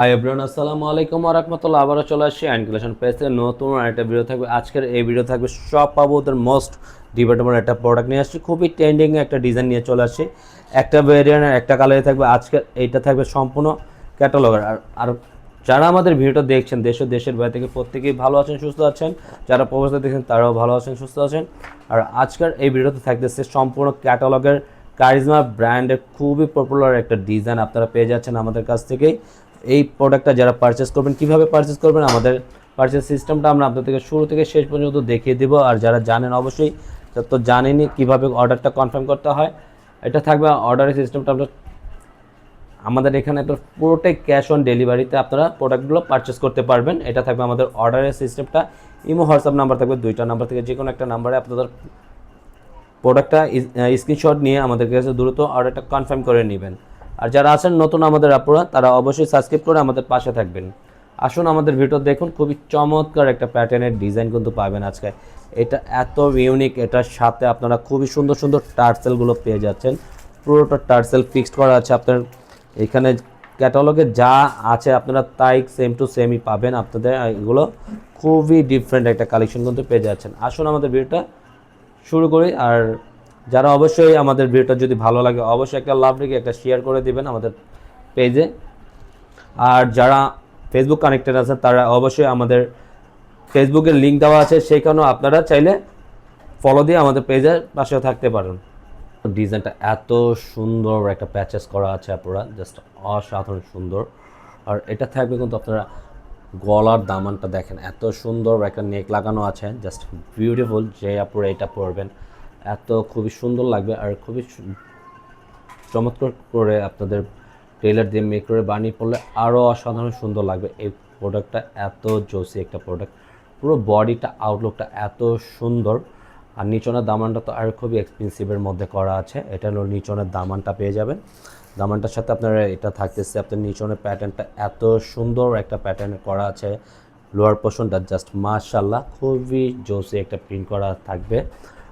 Hi everyone আসসালামু আলাইকুম রহমতুল্লাহ আবারও চলে আসছি অ্যান্ডকুলেশন পেজ থেকে নতুন একটা ভিডিও থাকবে। আজকের এই ভিডিও থাকবে সব ওদের মোস্ট ডিবেটেবল একটা প্রোডাক্ট নিয়ে আসছি। খুবই ট্রেন্ডিং একটা ডিজাইন নিয়ে চলে আসছি। একটা ভেরিয়েন্টের একটা কালারে থাকবে। আজকের এইটা থাকবে সম্পূর্ণ ক্যাটালগের আর আর যারা আমাদের ভিডিওটা দেখছেন, দেশ ও দেশের বাইরে থেকে প্রত্যেকেই ভালো আছেন, সুস্থ আছেন। যারা প্রবাসে দেখছেন, তারাও ভালো আছেন, সুস্থ আছেন। আর আজকের এই ভিডিওতে থাকতেছে সম্পূর্ণ ক্যাটালগের কারিজমা ব্র্যান্ডের খুবই পপুলার একটা ডিজাইন আপনারা পেয়ে যাচ্ছেন আমাদের কাছ থেকেই। এই প্রোডাক্টটা যারা পারচেস করবেন, কীভাবে পারচেস করবেন, আমাদের পারচেস সিস্টেমটা আমরা আপনাদের থেকে শুরু থেকে শেষ পর্যন্ত দেখিয়ে দেবো। আর যারা জানেন অবশ্যই তো জানেনই কীভাবে অর্ডারটা কনফার্ম করতে হয়, এটা থাকবে অর্ডারের সিস্টেমটা আমরা আমাদের এখানে তো পুরোটাই ক্যাশ অন ডেলিভারিতে আপনারা প্রোডাক্টগুলো পারচেস করতে পারবেন। এটা থাকবে আমাদের অর্ডারের সিস্টেমটা ইমো হোয়াটসঅ্যাপ নাম্বার থাকবে দুইটা নাম্বার থেকে যে কোনো একটা নাম্বারে আপনাদের প্রোডাক্টটা স্ক্রিনশট নিয়ে আমাদের কাছে দ্রুত অর্ডারটা কনফার্ম করে নেবেন। আর যারা আছেন নতুন আমাদের আপুরা, তারা অবশ্যই সাবস্ক্রাইব করে আমাদের পাশে থাকবেন। আসুন আমাদের ভিডিও দেখুন, খুবই চমৎকার একটা প্যাটার্নের ডিজাইন কিন্তু পাবেন আজকে। এটা এত ইউনিক এটার সাথে আপনারা খুবই সুন্দর সুন্দর টার্সেলগুলো পেয়ে যাচ্ছেন। পুরোটা টার্সেল ফিক্সড করা আছে আপনার। এখানে ক্যাটালগে যা আছে আপনারা তাই সেম টু সেমই পাবেন আপনাদের এগুলো খুবই ডিফারেন্ট একটা কালেকশন কিন্তু পেয়ে যাচ্ছেন। আসুন আমাদের ভিডিওটা শুরু করি, আর যারা অবশ্যই আমাদের ভিডিওটা যদি ভালো লাগে, অবশ্যই একটা লাভ রেখে একটা শেয়ার করে দিবেন আমাদের পেজে আর যারা ফেসবুক কানেক্টেড আছেন, তারা অবশ্যই আমাদের ফেসবুকের লিঙ্ক দেওয়া আছে সেইখানেও আপনারা চাইলে ফলো দিয়ে আমাদের পেজের পাশেও থাকতে পারেন। ডিজাইনটা এত সুন্দর একটা প্যাচেস করা আছে আপনারা জাস্ট অসাধারণ সুন্দর। আর এটা থাকবে কিন্তু আপনারা গলার দামানটা দেখেন, এত সুন্দর একটা নেক লাগানো আছে জাস্ট বিউটিফুল যে আপনারা এটা পরবেন। এত খুবই সুন্দর লাগবে আর খুবই চমৎকার করে আপনাদের টেলার দিয়ে মেক করে বানিয়ে পড়লে আরও অসাধারণ সুন্দর লাগবে। এই প্রোডাক্টটা এত জোসি একটা প্রোডাক্ট পুরো বডিটা আউটলুকটা এত সুন্দর। আর নিচনের দামানটা তো আর খুবই এক্সপেন্সিভের মধ্যে করা আছে। এটা হলো নিচনের দামানটা পেয়ে যাবেন। দামানটার সাথে আপনার এটা থাকতেছে আপনার নিচনের প্যাটার্নটা এত সুন্দর একটা প্যাটার্ন করা আছে। লোয়ার পোর্শনটা জাস্ট মাশাল্লাহ খুবই জোসি একটা প্রিন্ট করা থাকবে।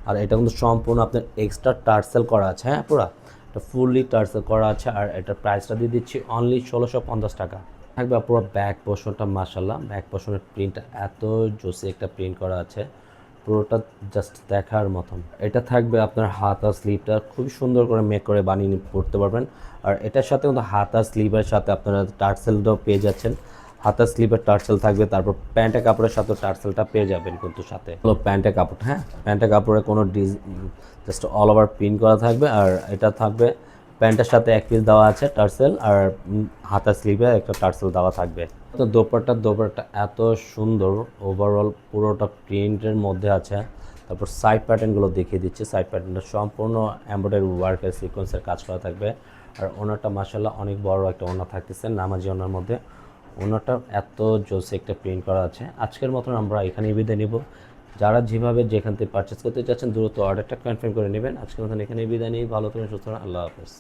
আর এটা কিন্তু সম্পূর্ণ আপনার এক্সট্রা টার্সেল করা আছে হ্যাঁ পুরো? এটা ফুললি টার্সেল করা আছে আর এটার প্রাইসটা দিয়ে দিচ্ছি অনলি ষোলোশো পঞ্চাশ টাকা। থাকবে পুরো ব্যাক পোর্শনটা মাশাল্লাহ ব্যাক পোর্শনের প্রিন্টটা এত জোসি একটা প্রিন্ট করা আছে, পুরোটা জাস্ট দেখার মতন। এটা থাকবে আপনার হাত আর স্লিভটা খুবই সুন্দর করে মেক করে বানিয়ে নিয়ে পড়তে পারবেন। আর এটার সাথে কিন্তু হাত আর স্লিভের সাথে আপনারা টার্সেলটাও পেয়ে যাচ্ছেন। হাতার স্লিভের টার্সেল থাকবে তারপর প্যান্টের কাপড়ের সাথে টার্সেলটা পেয়ে যাবেন কিন্তু সাথে। হলো কাপড় হ্যাঁ? প্যান্টের কাপড়ে কোনো ডিজ জাস্ট অল ওভার প্রিন্ট করা থাকবে আর এটা থাকবে প্যান্টের সাথে এক পিস দেওয়া আছে টার্সেল আর উম, হাতার স্লিভে একটা টার্সেল দেওয়া থাকবে। তো দোপাট্টা দোপাট্টা এত সুন্দর ওভারঅল পুরোটা প্রিন্টের মধ্যে আছে। তারপর সাইড প্যাটার্নগুলো দেখিয়ে দিচ্ছে। সাইড প্যাটার্নটা সম্পূর্ণ এমব্রয়ডারি ওয়ার্কের সিকোয়েন্সের কাজ করা থাকবে। আর ওনারটা মাসাল্লাহ অনেক বড় একটা ওনার থাকতেছে নামাজি ওনার মধ্যে। ওনারটা এত জোসে একটা প্রিন্ট করা আছে। আজকের মতন আমরা এখানেই বিদায় নিব। যারা যেভাবে যেখান থেকে পারচেস করতে চাচ্ছেন, দ্রুত অর্ডারটা কনফার্ম করে নেবেন। আজকের মতন এখানেই বিদায় নিই। ভালো থাকুন, সুস্থ আল্লাহ হাফেজ।